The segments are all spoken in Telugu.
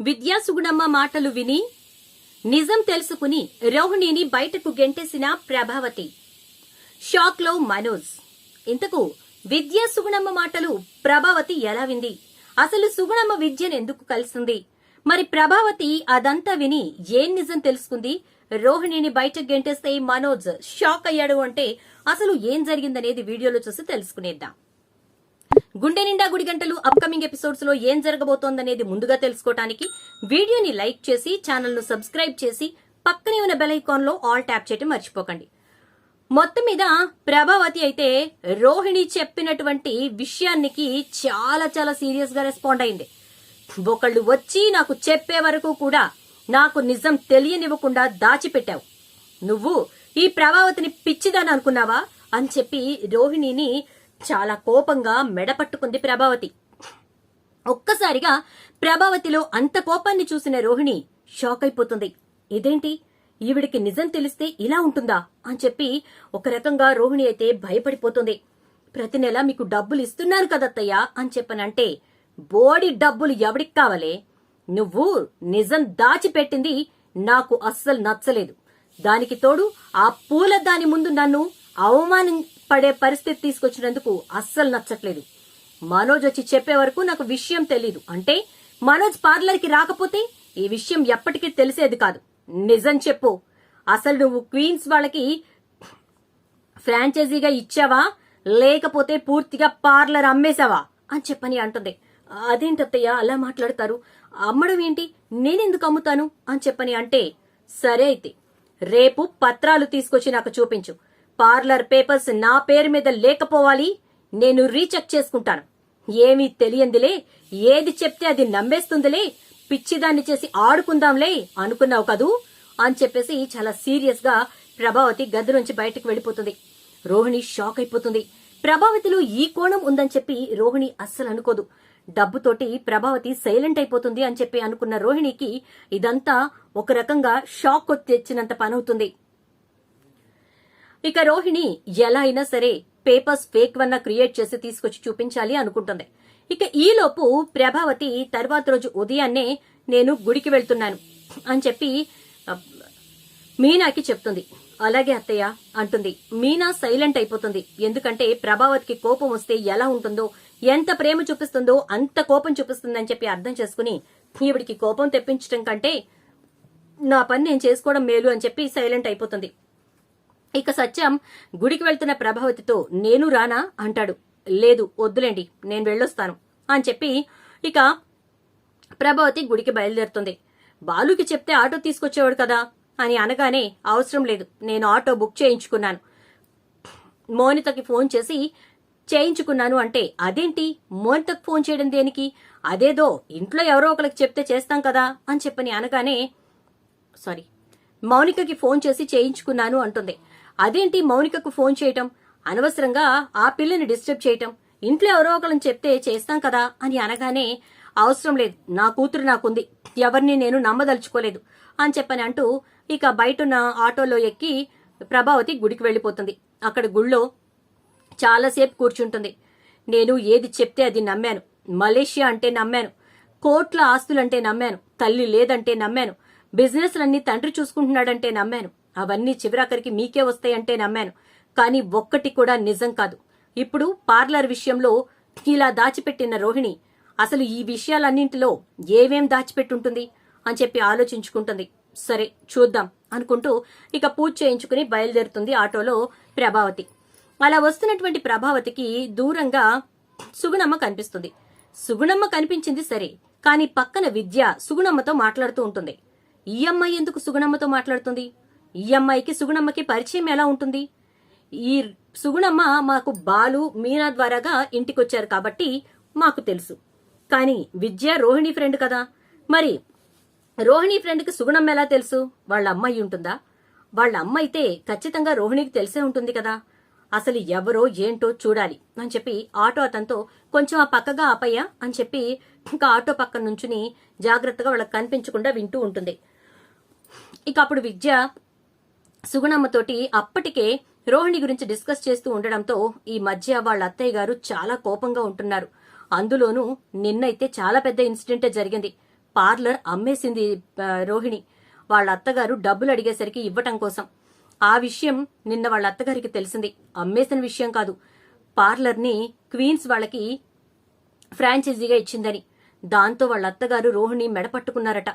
విద్యా సుగుణమ్మ మాటలు విని నిజం తెలుసుకుని రోహిణిని బయటకు గెంటేసిన ప్రభావతి. షాక్లో మనోజ్. ఇంతకు విద్యా సుగుణమ్మ మాటలు ప్రభావతి ఎలా వింది? అసలు సుగుణమ్మ విద్యను ఎందుకు కలిసింది? మరి ప్రభావతి అదంతా విని ఏం నిజం తెలుసుకుంది? రోహిణిని బయటకు గెంటేస్తే మనోజ్ షాక్ అయ్యాడు అంటే అసలు ఏం జరిగిందనేది వీడియోలో చూసి తెలుసుకునేద్దాం. గుండె నిండా గుడి గంటలు అప్కమింగ్ ఎపిసోడ్స్లో ఏం జరగబోతోందనేది ముందుగా తెలుసుకోవటానికి వీడియోని లైక్ చేసి ఛానల్ను సబ్స్క్రైబ్ చేసి పక్కనే ఉన్న బెల్లో ఆల్ ట్యాప్ చేయడం మర్చిపోకండి. మొత్తం మీద ప్రభావతి అయితే రోహిణి చెప్పినటువంటి విషయానికి చాలా చాలా సీరియస్గా రెస్పాండ్ అయింది. ఒకళ్ళు వచ్చి నాకు చెప్పే వరకు కూడా నాకు నిజం తెలియనివ్వకుండా దాచిపెట్టావు. నువ్వు ఈ ప్రభావతిని పిచ్చిదని అనుకున్నావా అని చెప్పి రోహిణిని చాలా కోపంగా మెడపట్టుకుంది ప్రభావతి. ఒక్కసారిగా ప్రభావతిలో అంత కోపాన్ని చూసిన రోహిణి షాక్ అయిపోతుంది. ఇదేంటి? ఈవిడికి నిజం తెలిస్తే ఇలా ఉంటుందా? అని చెప్పి ఒక రకంగా రోహిణి అయితే భయపడిపోతుంది. ప్రతి నెల మీకు డబ్బులు ఇస్తున్నారు కదత్తయ్యా అని చెప్పనంటే బోడి డబ్బులు ఎవడికి కావాలే? నువ్వు నిజం దాచిపెట్టింది నాకు అస్సలు నచ్చలేదు. దానికి తోడు ఆ పూల దాని ముందు నన్ను అవమానం పడే పరిస్థితి తీసుకొచ్చినందుకు అస్సలు నచ్చట్లేదు. మనోజ్ వచ్చి చెప్పే వరకు నాకు విషయం తెలీదు. అంటే మనోజ్ పార్లర్కి రాకపోతే ఈ విషయం ఎప్పటికీ తెలిసేది కాదు. నిజం చెప్పు. అసలు నువ్వు క్వీన్స్ వాళ్ళకి ఫ్రాంచైజీగా ఇచ్చావా? లేకపోతే పూర్తిగా పార్లర్ అమ్మేశావా? అని చెప్పని అంటుంది. అదేంటత్తయ్య అలా మాట్లాడతారు? అమ్మడం ఏంటి? నేనెందుకు అమ్ముతాను? అని చెప్పని అంటే సరే అయితే రేపు పత్రాలు తీసుకొచ్చి నాకు చూపించు. పార్లర్ పేపర్స్ నా పేరు మీద లేకపోవాలి నేను రీచెక్ చేసుకుంటాను. ఏమీ తెలియందిలే ఏది చెప్తే అది నమ్మేస్తుందిలే పిచ్చిదాన్ని చేసి ఆడుకుందాంలే అనుకున్నావు కదూ? అని చెప్పేసి చాలా సీరియస్గా ప్రభావతి గది నుంచి బయటకు వెళ్ళిపోతుంది. రోహిణి షాక్ అయిపోతుంది. ప్రభావతిలో ఈ కోణం ఉందని చెప్పి రోహిణి అస్సలు అనుకోదు. డబ్బుతోటి ప్రభావతి సైలెంట్ అయిపోతుంది అని చెప్పి అనుకున్న రోహిణికి ఇదంతా ఒక రకంగా షాక్ తెచ్చినంత పనవుతుంది. ఇక రోహిణి ఎలా అయినా సరే పేపర్స్ ఫేక్ వన్న క్రియేట్ చేసి తీసుకొచ్చి చూపించాలి అనుకుంటుంది. ఇక ఈలోపు ప్రభావతి తర్వాత రోజు ఉదయాన్నే నేను గుడికి వెళ్తున్నాను అని చెప్పి మీనాకి చెప్తుంది. అలాగే అత్తయ్య అంటుంది. మీనా సైలెంట్ అయిపోతుంది. ఎందుకంటే ప్రభావతికి కోపం వస్తే ఎలా ఉంటుందో ఎంత ప్రేమ చూపిస్తుందో అంత కోపం చూపిస్తుందని చెప్పి అర్థం చేసుకుని ఈవిడికి కోపం తెప్పించడం కంటే నా పని నేను చేసుకోవడం మేలు అని చెప్పి సైలెంట్ అయిపోతుంది. ఇక సత్యం గుడికి వెళ్తున్న ప్రభావతితో నేను రానా? అంటాడు. లేదు వద్దులేండి నేను వెళ్ళొస్తాను అని చెప్పి ఇక ప్రభావతి గుడికి బయలుదేరుతుంది. బాలుకి చెప్తే ఆటో తీసుకొచ్చేవాడు కదా? అని అనగానే అవసరం లేదు నేను ఆటో బుక్ చేయించుకున్నాను. మోనితకి ఫోన్ చేసి చేయించుకున్నాను అంటే అదేంటి? మోనితకు ఫోన్ చేయడం దేనికి? అదేదో ఇంట్లో ఎవరో ఒకరికి చెప్తే చేస్తాం కదా? అని చెప్పని అనగానే సారీ మౌనికకి ఫోన్ చేసి చేయించుకున్నాను అంటుంది. అదేంటి మౌనికకు ఫోన్ చేయటం? అనవసరంగా ఆ పిల్లని డిస్టర్బ్ చేయటం? ఇంట్లో ఎవరో ఒకళ్ళని చెప్తే చేస్తాం కదా అని అనగానే అవసరం లేదు నా కూతురు నాకుంది ఎవరిని నేను నమ్మదలుచుకోలేదు అని చెప్పని అంటూ ఇక బయటున్న ఆటోలో ఎక్కి ప్రభావతి గుడికి వెళ్ళిపోతుంది. అక్కడ గుళ్ళో చాలాసేపు కూర్చుంటుంది. నేను ఏది చెప్తే అది నమ్మాను. మలేషియా అంటే నమ్మాను. కోట్ల ఆస్తులంటే నమ్మాను. తల్లి లేదంటే నమ్మాను. బిజినెస్లన్నీ తండ్రి చూసుకుంటున్నాడంటే నమ్మాను. అవన్నీ చివరాఖరికి మీకే వస్తాయంటే నమ్మాను. కానీ ఒక్కటి కూడా నిజం కాదు. ఇప్పుడు పార్లర్ విషయంలో ఇలా దాచిపెట్టిన రోహిణి అసలు ఈ విషయాలన్నింటిలో ఏవేం దాచిపెట్టుంటుంది అని చెప్పి ఆలోచించుకుంటుంది. సరే చూద్దాం అనుకుంటూ ఇక పూజ చేయించుకుని బయలుదేరుతుంది ఆటోలో ప్రభావతి. అలా వస్తున్నటువంటి ప్రభావతికి దూరంగా సుగుణమ్మ కనిపిస్తుంది. సుగుణమ్మ కనిపించింది సరే కానీ పక్కన విద్య సుగుణమ్మతో మాట్లాడుతూ ఉంటుంది. ఈ అమ్మాయి ఎందుకు సుగుణమ్మతో మాట్లాడుతుంది? ఈ అమ్మాయికి సుగుణమ్మకి పరిచయం ఎలా ఉంటుంది? ఈ సుగుణమ్మ మాకు బాలు మీనా ద్వారాగా ఇంటికొచ్చారు కాబట్టి మాకు తెలుసు. కానీ విద్య రోహిణి ఫ్రెండ్ కదా. మరి రోహిణి ఫ్రెండ్కి సుగుణమ్మ ఎలా తెలుసు? వాళ్ళ అమ్మాయి ఉంటుందా? వాళ్ళ అమ్మ అయితే ఖచ్చితంగా రోహిణికి తెలిసే ఉంటుంది కదా. అసలు ఎవరో ఏంటో చూడాలి అని చెప్పి ఆటో అతనితో కొంచెం ఆ పక్కగా ఆపయ్యా అని చెప్పి ఇంకా ఆటో పక్కన నుంచుని జాగ్రత్తగా వాళ్ళకి కనిపించకుండా వింటూ ఉంటుంది. ఇక అప్పుడు విద్య సుగుణమ్మతోటి అప్పటికే రోహిణి గురించి డిస్కస్ చేస్తూ ఉండడంతో ఈ మధ్య వాళ్ళ అత్తయ్య గారు చాలా కోపంగా ఉంటున్నారు. అందులోనూ నిన్నైతే చాలా పెద్ద ఇన్సిడెంటే జరిగింది. పార్లర్ అమ్మేసింది రోహిణి. వాళ్ళ అత్తగారు డబ్బులు అడిగేసరికి ఇవ్వటం కోసం. ఆ విషయం నిన్న వాళ్ళ అత్తగారికి తెలిసింది. అమ్మేసిన విషయం కాదు. పార్లర్ని క్వీన్స్ వాళ్ళకి ఫ్రాంచైజీగా ఇచ్చిందని. దాంతో వాళ్ళ అత్తగారు రోహిణి మెడపట్టుకున్నారట.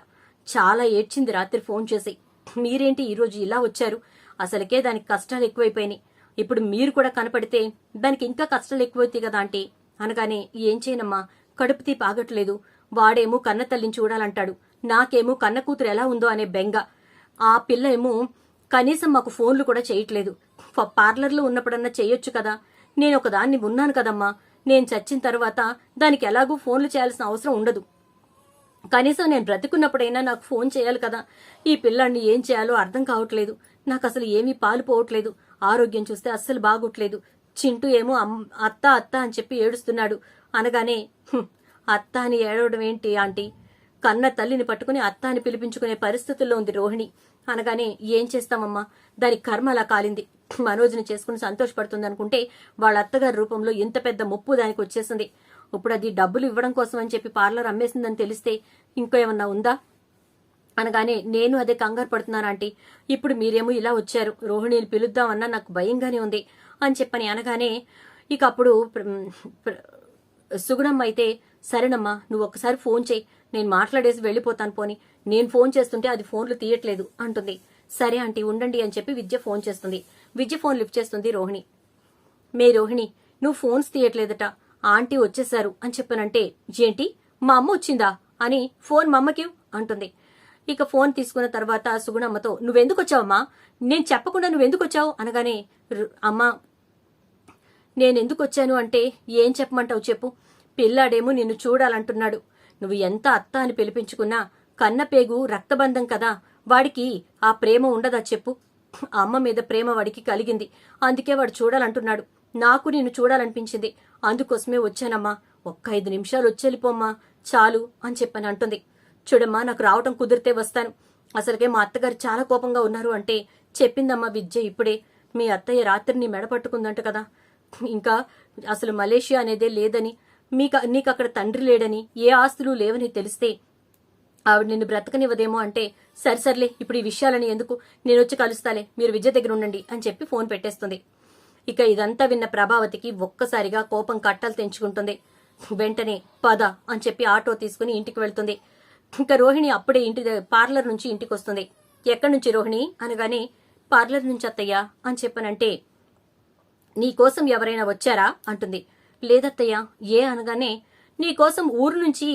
చాలా ఏడ్చింది రాత్రి ఫోన్ చేసి. మీరేంటి ఈరోజు ఇలా వచ్చారు? అసలుకే దానికి కష్టాలు ఎక్కువైపోయినాయి. ఇప్పుడు మీరు కూడా కనపడితే దానికి ఇంకా కష్టాలు ఎక్కువైతాయి కదా అంటే అనగానే ఏం చేయనమ్మా? కడుపు తీపి ఆగట్లేదు. వాడేమో కన్న తల్లిని చూడాలంటాడు. నాకేమో కన్న కూతురు ఎలా ఉందో అనే బెంగ. ఆ పిల్ల ఏమో కనీసం మాకు ఫోన్లు కూడా చేయట్లేదు. పార్లర్లో ఉన్నప్పుడన్నా చేయొచ్చు కదా? నేను ఒకదాన్ని ఉన్నాను కదమ్మా. నేను చచ్చిన తర్వాత దానికి ఎలాగూ ఫోన్లు చేయాల్సిన అవసరం ఉండదు. కనీసం నేను బ్రతికున్నప్పుడైనా నాకు ఫోన్ చేయాలి కదా. ఈ పిల్లాడిని ఏం చేయాలో అర్థం కావట్లేదు. నాకు అసలు ఏమీ పాలు పోవట్లేదు. ఆరోగ్యం చూస్తే అస్సలు బాగోట్లేదు. చింటూ ఏమో అమ్- అత్త అత్త అని చెప్పి ఏడుస్తున్నాడు. అనగానే అత్త అని ఏడవడం ఏంటి ఆంటీ? కన్న తల్లిని పట్టుకుని అత్త అని పిలిపించుకునే పరిస్థితుల్లో ఉంది రోహిణి. అనగానే ఏం చేస్తామమ్మా? దాని కర్మ అలా కాలింది. మనోజ్ని చేసుకుని సంతోషపడుతుంది అనుకుంటే వాళ్ళ అత్తగారి రూపంలో ఇంత పెద్ద ముప్పు దానికి వచ్చేసింది. ఇప్పుడు అది డబ్బులు ఇవ్వడం కోసం అని చెప్పి పార్లర్ అమ్మేసిందని తెలిస్తే ఇంకో ఏమన్నా ఉందా? అనగానే నేను అదే కంగారు పడుతున్నాను ఆంటీ. ఇప్పుడు మీరేమో ఇలా వచ్చారు. రోహిణిని పిలుద్దామన్నా నాకు భయంగానే ఉంది అని చెప్పని అనగానే ఇక అప్పుడు సుగుణమ్మ అయితే సరేనమ్మా నువ్వు ఒక్కసారి ఫోన్ చేయి. నేను మాట్లాడేసి వెళ్ళిపోతాను పోని. నేను ఫోన్ చేస్తుంటే అది ఫోన్లు తీయట్లేదు అంటుంది. సరే ఆంటీ ఉండండి అని చెప్పి విద్య ఫోన్ చేస్తుంది. విద్య ఫోన్ లిఫ్ట్ చేస్తుంది రోహిణి. మే రోహిణి నువ్వు ఫోన్స్ తీయట్లేదట. ఆంటీ వచ్చేశారు అని చెప్పానంటే ఏంటి? మా అమ్మ వచ్చిందా? అని ఫోన్ మా అమ్మకి అంటుంది. ఇక ఫోన్ తీసుకున్న తర్వాత సుగుణమ్మతో నువ్వెందుకు వచ్చావమ్మా? నేను చెప్పకుండా నువ్వెందుకు వచ్చావు? అనగానే అమ్మ నేను నేనెందుకు వచ్చాను అంటే ఏం చెప్పమంటావు చెప్పు. పిల్లాడేమో నిన్ను చూడాలంటున్నాడు. నువ్వు ఎంత అత్త అని పిలిపించుకున్నా కన్నపేగు రక్తబంధం కదా. వాడికి ఆ ప్రేమ ఉండదా చెప్పు. అమ్మ మీద ప్రేమ వాడికి కలిగింది. అందుకే వాడు చూడాలంటున్నాడు. నాకు నిన్ను చూడాలనిపించింది. అందుకోసమే వచ్చానమ్మా. ఒక్క ఐదు నిమిషాలు వచ్చేళ్ళిపోమ్మా చాలు అని చెప్పని అంటుంది. చూడమ్మా నాకు రావటం కుదిరితే వస్తాను. అసలుకే మా అత్తగారు చాలా కోపంగా ఉన్నారు అంటే చెప్పిందమ్మా విద్య ఇప్పుడే. మీ అత్తయ్య రాత్రిని మెడపట్టుకుందంట కదా. ఇంకా అసలు మలేషియా అనేదే లేదని మీకు నీకు అక్కడ తండ్రి లేడని ఏ ఆస్తులు లేవని తెలిస్తే ఆవిడ నిన్ను బ్రతకనివ్వదేమో అంటే సరే సర్లే ఇప్పుడు ఈ విషయాలని ఎందుకు? నేను వచ్చి కలుస్తాలే. మీరు విద్య దగ్గర ఉండండి అని చెప్పి ఫోన్ పెట్టేస్తుంది. ఇక ఇదంతా విన్న ప్రభావతికి ఒక్కసారిగా కోపం కట్టలు తెంచుకుంటుంది. వెంటనే పద అని చెప్పి ఆటో తీసుకుని ఇంటికి వెళ్తుంది. ఇంకా రోహిణి అప్పుడే ఇంటి పార్లర్ నుంచి ఇంటికి వస్తుంది ఎక్కడి నుంచి రోహిణి? అనగానే పార్లర్ నుంచి అత్తయ్యా అని చెప్పనంటే నీకోసం ఎవరైనా వచ్చారా? అంటుంది. లేదత్తయ్యా ఏ? అనగానే నీకోసం ఊరు నుంచి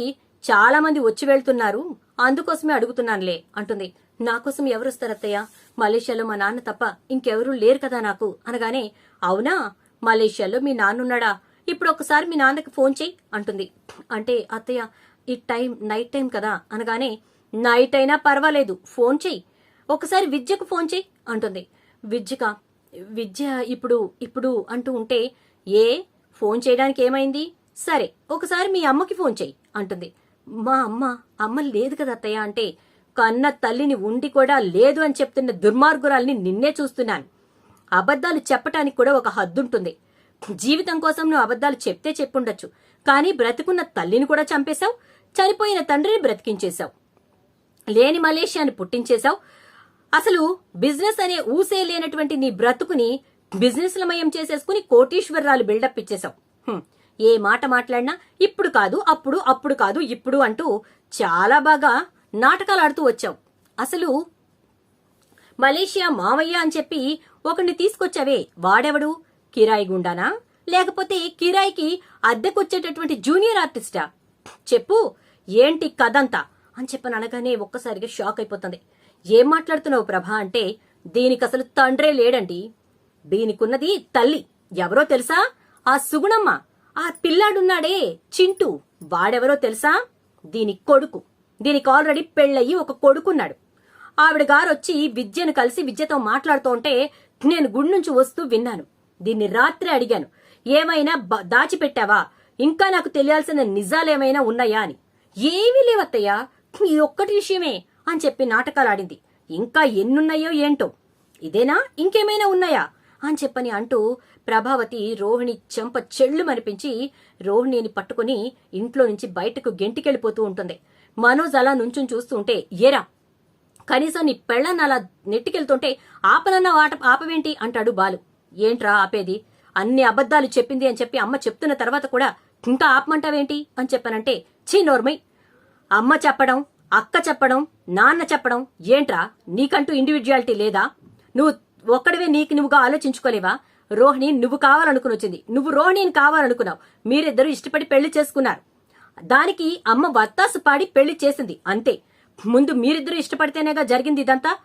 చాలా మంది వచ్చి వెళ్తున్నారు. అందుకోసమే అడుగుతున్నానులే అంటుంది. నాకోసం ఎవరు వస్తారత్తయ్యా? మలేషియాలో మా నాన్న తప్ప ఇంకెవరూ లేరు కదా నాకు అనగానే అవునా? మలేషియాలో మీ నాన్నున్నాడా? ఇప్పుడు ఒకసారి మీ నాన్నకి ఫోన్ చెయ్యి అంటుంది. అంటే అత్తయ్య ఈ టైం నైట్ టైం కదా అనగానే నైట్ అయినా పర్వాలేదు ఫోన్ చెయ్యి. ఒకసారి విద్యకు ఫోన్ చెయ్యి అంటుంది. విద్యక? విద్య ఇప్పుడు ఇప్పుడు అంటూ ఉంటే ఏ? ఫోన్ చేయడానికి ఏమైంది? సరే ఒకసారి మీ అమ్మకి ఫోన్ చెయ్యి అంటుంది. మా అమ్మ అమ్మ లేదు కదా అత్తయ్య అంటే కన్న తల్లిని ఉండి కూడా లేదు అని చెప్తున్న దుర్మార్గురాల్ని నిన్నే చూస్తున్నాను. అబద్ధాలు చెప్పటానికి కూడా ఒక హద్దుంటుంది. జీవితం కోసం నువ్వు అబద్ధాలు చెప్తే చెప్పుండొచ్చు. కానీ బ్రతికున్న తల్లిని కూడా చంపేశావు చనిపోయిన తండ్రిని బ్రతికించేశావు. లేని మలేషియాని పుట్టించేశావు. అసలు బిజినెస్ అనే ఊసే లేనటువంటి నీ బ్రతుకుని బిజినెస్లమయం చేసేసుకుని కోటీశ్వరరాలు బిల్డప్ ఇచ్చేశావు. ఏ మాట మాట్లాడినా ఇప్పుడు కాదు అప్పుడు అప్పుడు కాదు ఇప్పుడు అంటూ చాలా బాగా నాటకాలు ఆడుతూ వచ్చావు. అసలు మలేషియా మావయ్య అని చెప్పి ఒకరిని తీసుకొచ్చావే వాడెవడు? కిరాయి గుండానా? లేకపోతే కిరాయికి అద్దెకొచ్చేటటువంటి జూనియర్ ఆర్టిస్టా? చెప్పు ఏంటి కథంతా? అని చెప్పని అనగానే ఒక్కసారిగా షాక్ అయిపోతుంది. ఏం మాట్లాడుతున్నావు ప్రభా అంటే దీనికి అసలు తండ్రే లేడండి. దీనికున్నది తల్లి. ఎవరో తెలుసా? ఆ సుగుణమ్మ. ఆ పిల్లాడున్నాడే చింటూ. వాడెవరో తెలుసా? దీని కొడుకు. దీనికి ఆల్రెడీ పెళ్ళయ్యి ఒక కొడుకున్నాడు. ఆవిడ గారు వచ్చి విద్యను కలిసి విద్యతో మాట్లాడుతూ ఉంటే నేను గుడి నుంచి వస్తూ విన్నాను. దీన్ని రాత్రి అడిగాను. ఏమైనా దాచిపెట్టావా? ఇంకా నాకు తెలియాల్సిన నిజాలేమైనా ఉన్నాయా అని. ఏమీ లేవత్తయ్యా. ఇది ఒక్కటి విషయమే అని చెప్పి నాటకాలు ఆడింది. ఇంకా ఎన్నున్నాయో ఏంటో. ఇదేనా? ఇంకేమైనా ఉన్నాయా? అని చెప్పని అంటూ ప్రభావతి రోహిణి చెంప చెళ్ళు మనిపించి రోహిణిని పట్టుకుని ఇంట్లో నుంచి బయటకు గెంటికెళ్ళిపోతూ ఉంటుంది. మనోజ్ అలా నుంచుని చూస్తుంటే ఏరా కనీసం నీ పెళ్ళన్న అలా నెట్టికెళ్తుంటే ఆపనన్న వాట ఆపవేంటి? అంటాడు బాలు. ఏంట్రా ఆపేది? అన్ని అబద్ధాలు చెప్పింది అని చెప్పి అమ్మ చెప్తున్న తర్వాత కూడా ఇంకా ఆపమంటావేంటి? అని చెప్పానంటే చీ నోర్మై. అమ్మ చెప్పడం అక్క చెప్పడం నాన్న చెప్పడం ఏంట్రా? నీకంటూ ఇండివిజువాలిటీ లేదా? నువ్వు ఒక్కడివే నీకు నువ్వుగా ఆలోచించుకోలేవా? రోహిణి నువ్వు కావాలనుకుని వచ్చింది. నువ్వు రోహిణిని కావాలనుకున్నావు. మీరిద్దరూ ఇష్టపడి పెళ్ళి చేసుకున్నారు. దానికి అమ్మ వత్తాసు పాడి పెళ్ళి చేసింది. అంతే. ముందు మీరిద్దరూ ఇష్టపడితేనేగా జరిగింది ఇదంతా?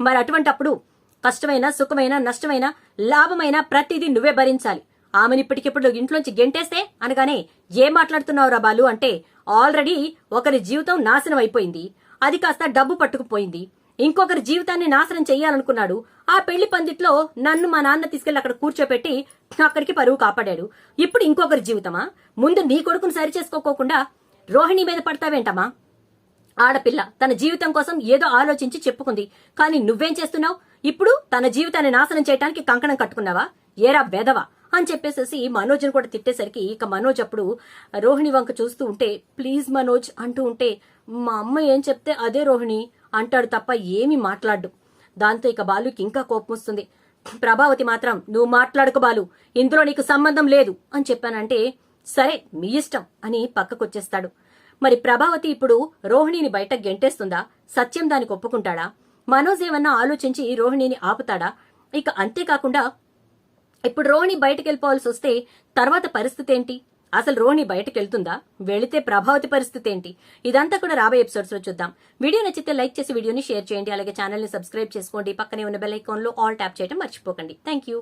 మరి అటువంటప్పుడు కష్టమైన సుఖమైన నష్టమైన లాభమైన ప్రతిదీ నువ్వే భరించాలి. ఆమెను ఇప్పటికిప్పుడు ఇంట్లోంచి గెంటేస్తే అనగానే ఏం మాట్లాడుతున్నావు రా బాలు అంటే ఆల్రెడీ ఒకరి జీవితం నాశనం అయిపోయింది. అది కాస్త డబ్బు పట్టుకుపోయింది. ఇంకొకరి జీవితాన్ని నాశనం చెయ్యాలనుకున్నాడు. ఆ పెళ్ళి పందిట్లో నన్ను మా నాన్న తీసుకెళ్ళి అక్కడ కూర్చోపెట్టి అక్కడికి పరువు కాపాడాడు. ఇప్పుడు ఇంకొకరి జీవితమా? ముందు నీ కొడుకును సరి చేసుకోకోకుండా రోహిణి మీద పడతావేంటమ్మా? ఆడపిల్ల తన జీవితం కోసం ఏదో ఆలోచించి చెప్పుకుంది. కానీ నువ్వేం చేస్తున్నావు? ఇప్పుడు తన జీవితాన్ని నాశనం చేయడానికి కంకణం కట్టుకున్నావా? ఏరా బెదవా అని చెప్పేసేసి మనోజ్ని కూడా తిట్టేసరికి ఇక మనోజ్ అప్పుడు రోహిణి వంక చూస్తూ ఉంటే ప్లీజ్ మనోజ్ అంటూ ఉంటే మా అమ్మ ఏం చెప్తే అదే రోహిణి అంటాడు తప్ప ఏమీ మాట్లాడు. దాంతో ఇక బాలుకి ఇంకా కోపం వస్తుంది. ప్రభావతి మాత్రం నువ్వు మాట్లాడుకు బాలు ఇందులో నీకు సంబంధం లేదు అని చెప్పానంటే సరే మీ ఇష్టం అని పక్కకొచ్చేస్తాడు. మరి ప్రభావతి ఇప్పుడు రోహిణిని బయట గెంటేస్తుందా? సత్యం దానికి ఒప్పుకుంటాడా? మనోజ్ ఏమన్నా ఆలోచించి రోహిణిని ఆపుతాడా? ఇక అంతేకాకుండా ఇప్పుడు రోహిణి బయటకు వెళ్ళిపోవాల్సి వస్తే తర్వాత పరిస్థితి ఏంటి? అసలు రోహిణి బయటకు వెళ్తుందా వెళితే ప్రభావతి పరిస్థితి ఏంటి? ఇదంతా కూడా రాబోయే ఎపిసోడ్స్లో చూద్దాం. వీడియో నచ్చితే లైక్ చేసి వీడియోని షేర్ చేయండి. అలాగే ఛానల్ని సబ్స్క్రైబ్ చేసుకోండి. పక్కనే ఉన్న బెల్ ఐకాన్లో ఆల్ ట్యాప్ చేయడం మర్చిపోకండి. Thank you